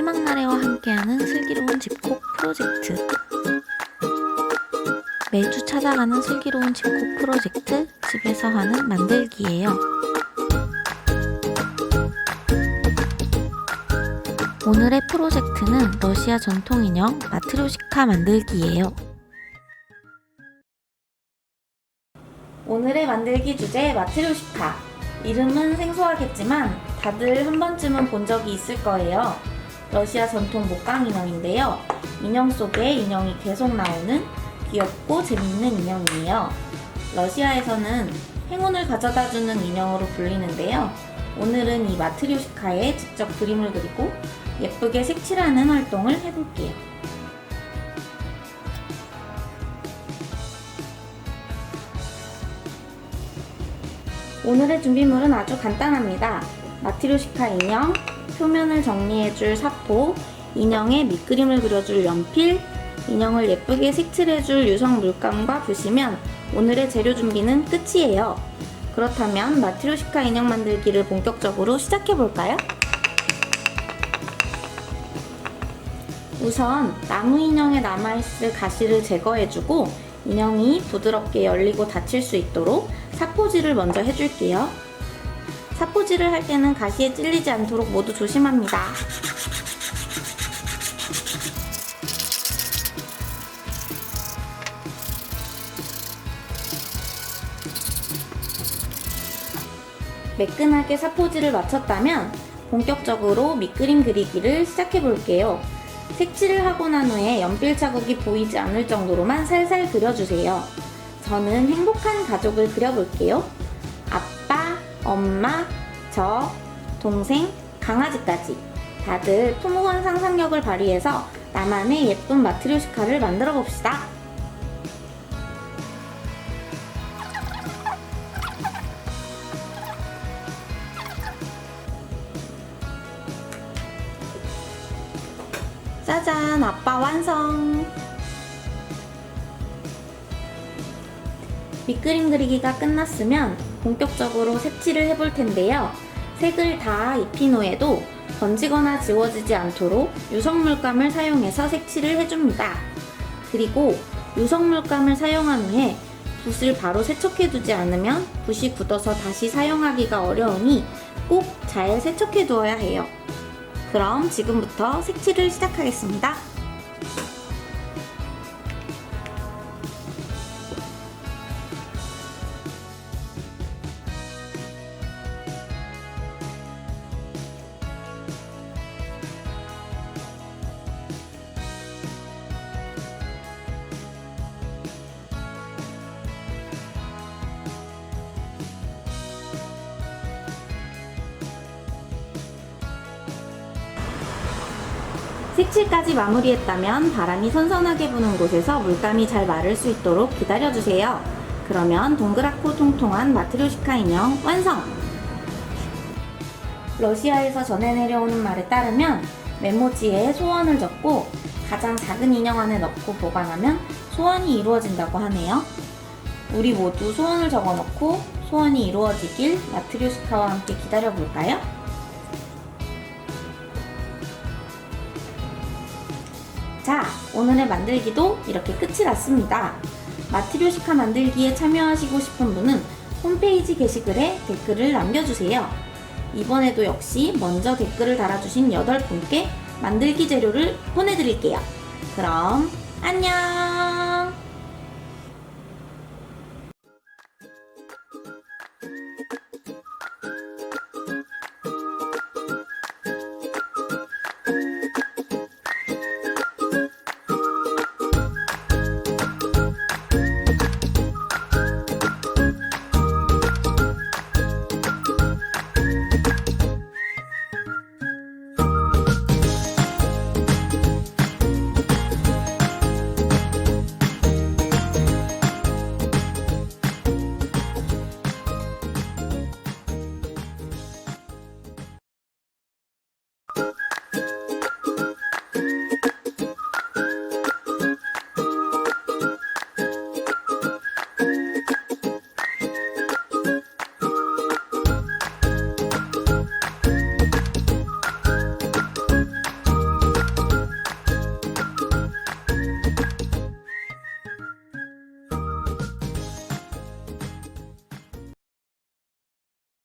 희망나래와 함께하는 슬기로운 집콕 프로젝트. 매주 찾아가는 슬기로운 집콕 프로젝트 집에서 하는 만들기예요. 오늘의 프로젝트는 러시아 전통 인형 마트료시카 만들기예요. 오늘의 만들기 주제 마트료시카. 이름은 생소하겠지만 다들 한 번쯤은 본 적이 있을 거예요. 러시아 전통 목강 인형인데요. 인형 속에 인형이 계속 나오는 귀엽고 재밌는 인형이에요. 러시아에서는 행운을 가져다 주는 인형으로 불리는데요. 오늘은 이 마트료시카에 직접 그림을 그리고 예쁘게 색칠하는 활동을 해볼게요. 오늘의 준비물은 아주 간단합니다. 마트료시카 인형, 표면을 정리해줄 사포, 인형의 밑그림을 그려줄 연필, 인형을 예쁘게 색칠해줄 유성 물감과 붓이면 오늘의 재료 준비는 끝이에요. 그렇다면 마트료시카 인형 만들기를 본격적으로 시작해볼까요? 우선 나무 인형에 남아있을 가시를 제거해주고 인형이 부드럽게 열리고 닫힐 수 있도록 사포질을 먼저 해줄게요. 사포질을 할 때는 가시에 찔리지 않도록 모두 조심합니다. 매끈하게 사포질을 마쳤다면 본격적으로 밑그림 그리기를 시작해 볼게요. 색칠을 하고 난 후에 연필 자국이 보이지 않을 정도로만 살살 그려주세요. 저는 행복한 가족을 그려볼게요. 엄마, 저, 동생, 강아지까지. 다들 풍부한 상상력을 발휘해서 나만의 예쁜 마트료시카를 만들어 봅시다. 짜잔, 아빠 완성! 밑그림 그리기가 끝났으면 본격적으로 색칠을 해볼 텐데요. 색을 다 입힌 후에도 번지거나 지워지지 않도록 유성물감을 사용해서 색칠을 해줍니다. 그리고 유성물감을 사용한 후에 붓을 바로 세척해두지 않으면 붓이 굳어서 다시 사용하기가 어려우니 꼭 잘 세척해 두어야 해요. 그럼 지금부터 색칠을 시작하겠습니다. 색칠까지 마무리했다면 바람이 선선하게 부는 곳에서 물감이 잘 마를 수 있도록 기다려주세요. 그러면 동그랗고 통통한 마트료시카 인형 완성! 러시아에서 전해 내려오는 말에 따르면 메모지에 소원을 적고 가장 작은 인형 안에 넣고 보관하면 소원이 이루어진다고 하네요. 우리 모두 소원을 적어 놓고 소원이 이루어지길 마트료시카와 함께 기다려 볼까요? 자, 오늘의 만들기도 이렇게 끝이 났습니다. 마트료시카 만들기에 참여하시고 싶은 분은 홈페이지 게시글에 댓글을 남겨주세요. 이번에도 역시 먼저 댓글을 달아주신 8분께 만들기 재료를 보내드릴게요. 그럼 안녕!